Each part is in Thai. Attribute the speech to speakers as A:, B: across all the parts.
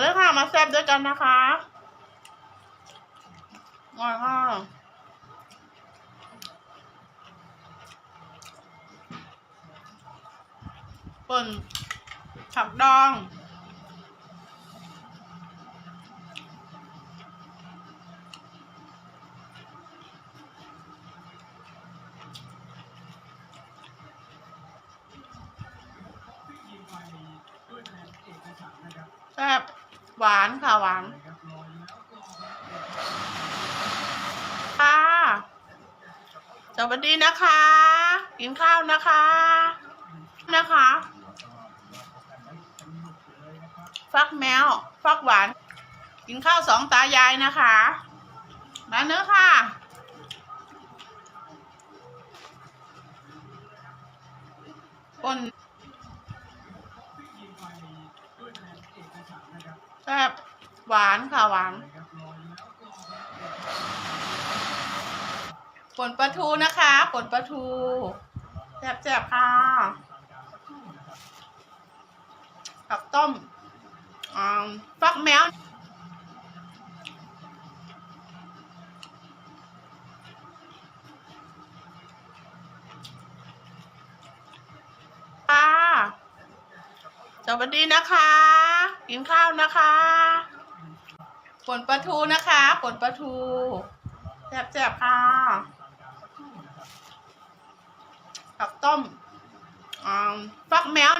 A: เลยค่ะ มาแซ่บด้วยกันนะคะมาค่ะป่นผักดองแซ่บ หวานค่ะหวานค่ะสวัสดีนะคะ กินข้าวนะคะ นะคะ ฟักแมว ฟักหวาน กินข้าวสองตายายนะคะมาเนื้อค่ะคน ซ่บหวานค่ะหวานผลปลาทูนะคะผลปลาทูแซ่บๆค่ะกับต้มฟักแมวสวัสดีนะคะ กินข้าวนะคะผลปลาทูนะคะผลปลาทูแซ่บๆค่ะกับต้มฟักแมว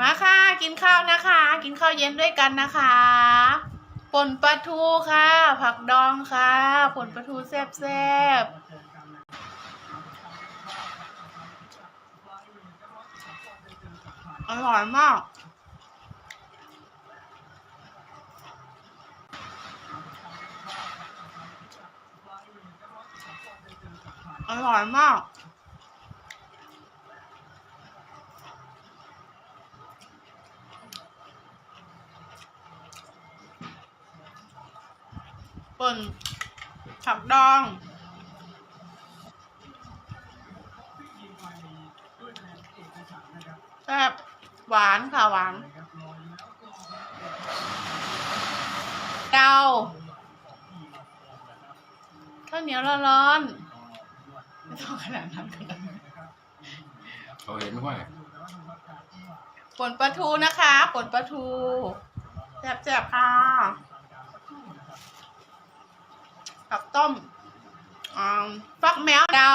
A: มาค่ะ กินข้าวนะคะ กินข้าวเย็นด้วยกันนะคะ ป่นปลาทูค่ะ ผักดองค่ะป่นปลาทูแซ่บๆ อร่อยมาก อร่อยมาก ป่นผักดอง แซ่บหวานค่ะหวานเดาข้าวเหนียวร้อนๆไม่ต้องขนาดนั้นก็ได้
B: เขาเห็นว่า
A: ป่นปลาทูนะคะป่นปลาทูแซ่บๆค่ะกับ ต้มอ่าฟักแมวเดา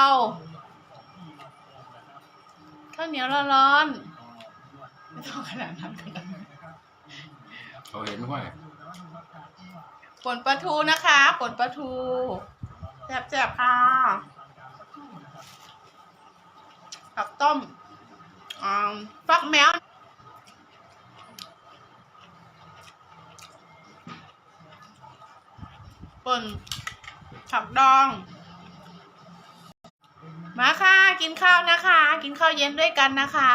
A: ข้าวเหนียวร้อนๆไม่ต้องขนาดนั้นก็ได้
B: เขาเห็นว่า
A: ป่นปลาทูนะคะป่นปลาทูแซ่บๆค่ะกับต้มอ่าฟักแมวป่น ผักดอง มาค่ะ กินข้าวนะคะ กินข้าวเย็นด้วยกันนะคะ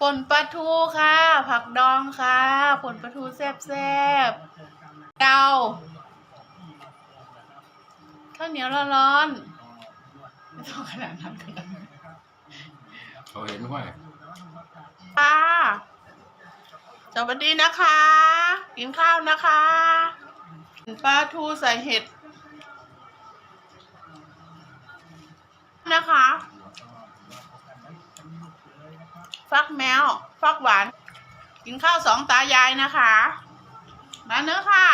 A: ป่นปลาทูค่ะ ผักดองค่ะป่นปลาทูแซ่บๆเดาข้าวเหนียวร้อนๆไม่ต้องขนาดนั้นก็ได้
B: เขาเห็นว่า
A: ค่ะสวัสดีนะคะ กินข้าวนะคะปลาทูใส่เห็ด นะคะ ฟักแมว ฟักหวาน กินข้าวสองตายายนะคะ มาเนื้อค่ะ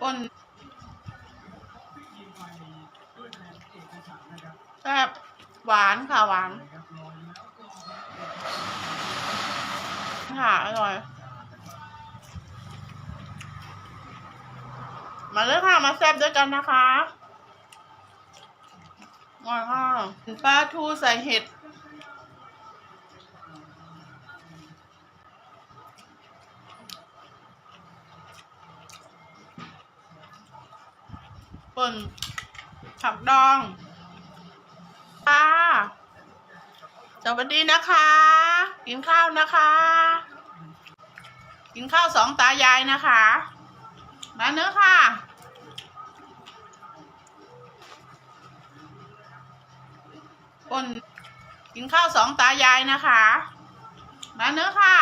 A: ปนแซ่บหวานค่ะหวาน ค่ะ อร่อย มาเลยค่ะ มาแซ่บด้วยกันนะคะอร่อยค่ะปลาทูใส่เห็ด ป่น ผักดองค่ะสวัสดีนะคะ กินข้าวนะคะ กินข้าวสองตายายนะคะ มาเนื้อค่ะคนกินข้าวสองตายายนะคะ มาเนื้อค่ะ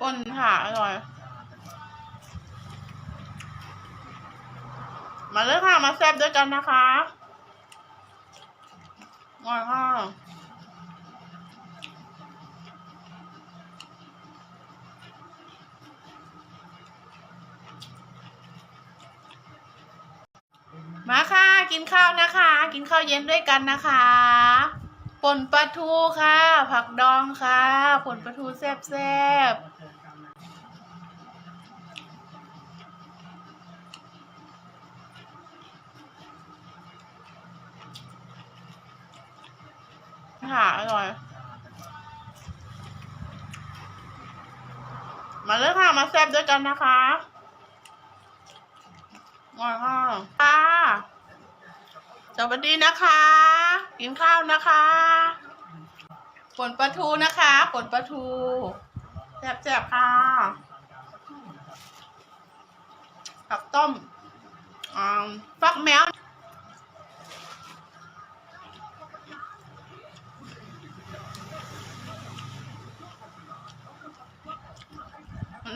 A: คนค่ะอร่อย มาเลยค่ะ มาแซ่บด้วยกันนะคะอร่อยค่ะ มาค่ะ กินข้าวนะคะ กินข้าวเย็นด้วยกันนะคะป่นปลาทูค่ะ ผักดองค่ะป่นปลาทูแซ่บๆค่ะอร่อย มาเลยค่ะ มาแซ่บด้วยกันนะคะ ร่อยค่ะค่ะสวัสดีนะคะ กินข้าวนะคะป่นปลาทูนะคะป่นปลาทูแซ่บๆค่ะผักต้มอฟักแมว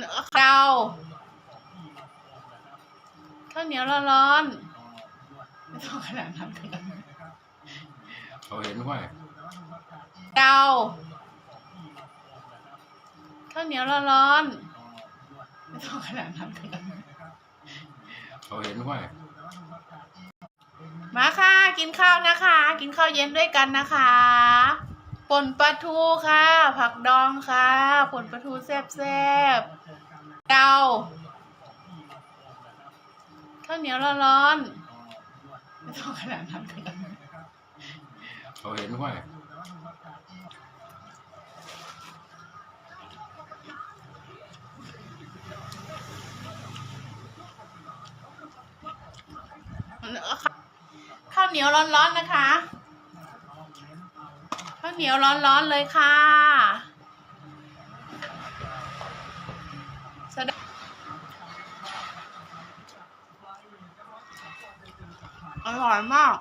A: เราข้าว นียวร้อนๆไม่ต้องขนาดนั้นก็ได้
B: เขาเห็นว่า
A: เราข้าวเหนียวร้อนๆไม่ต้องขนาดนั้นก็ได้
B: เขาเห็นว่า
A: มาค่ะ กินข้าวนะคะ กินข้าวเย็นด้วยกันนะคะป่นปลาทูค่ะ ผักดองค่ะป่นปลาทูแซ่บๆเรา ข้าวเหนียวร้อนๆไม่ต้องขนาดนั้นก็ได้
B: เขาเห็นว่า
A: ข้าวเหนียวร้อนๆนะคะ ข้าวเหนียวร้อนๆเลยค่ะ ร่อยมาก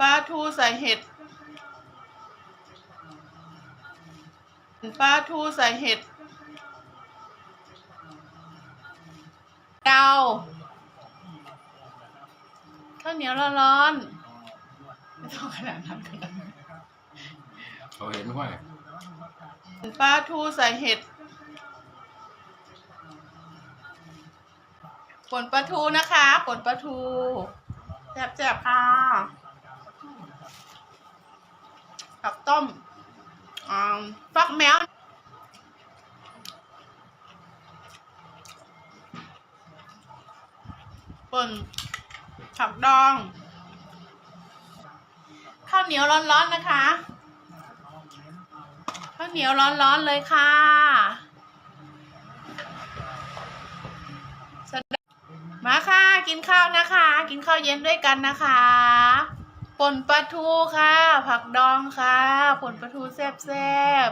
A: ปลาทูใส่เห็ดปลาทูใส่เห็ดเราข้าวเหนียวร้อนๆไม่ต้องขนาดนั้นก็ได้
B: เขาเห็นว่า
A: ปลาทูใส่เห็ด ป่นปลาทูนะคะป่นปลาทูแซ่บๆค่ะกับต้มฟักแมวป่นผักดอง ข้าวเหนียวร้อนๆนะคะ ข้าวเหนียวร้อนๆเลยค่ะแสดง มาค่ะ กินข้าวนะคะ กินข้าวเย็นด้วยกันนะคะป่นปลาทูค่ะ ผักดองค่ะป่นปลาทูแซ่บ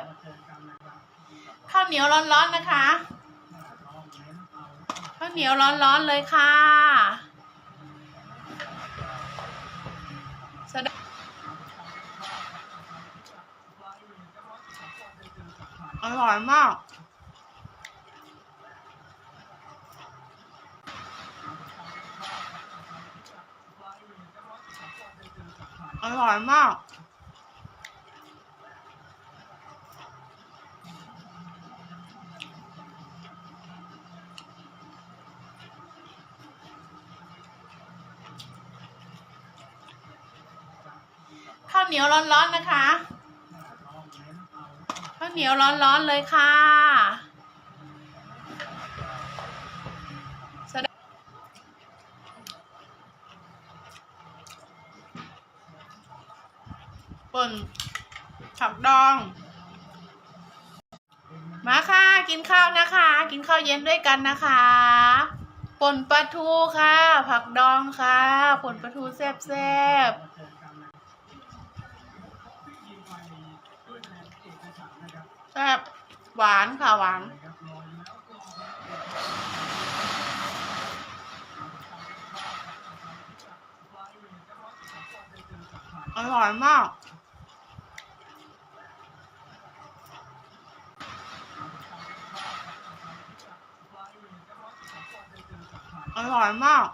A: ๆข้าวเหนียวร้อนๆนะคะข้าวเหนียวร้อนๆเลยค่ะสดอร่อยมาก อร่อยมากข้าวเหนียวร้อนๆนะคะข้าวเหนียวร้อนๆเลยค่ะ ผักดอง มาค่ะ กินข้าวนะคะ กินข้าวเย็นด้วยกันนะคะป่นปลาทูค่ะ ผักดองค่ะป่นปลาทูแซ่บๆแซ่บหวานค่ะหวานอร่อยมาก อร่อยมาก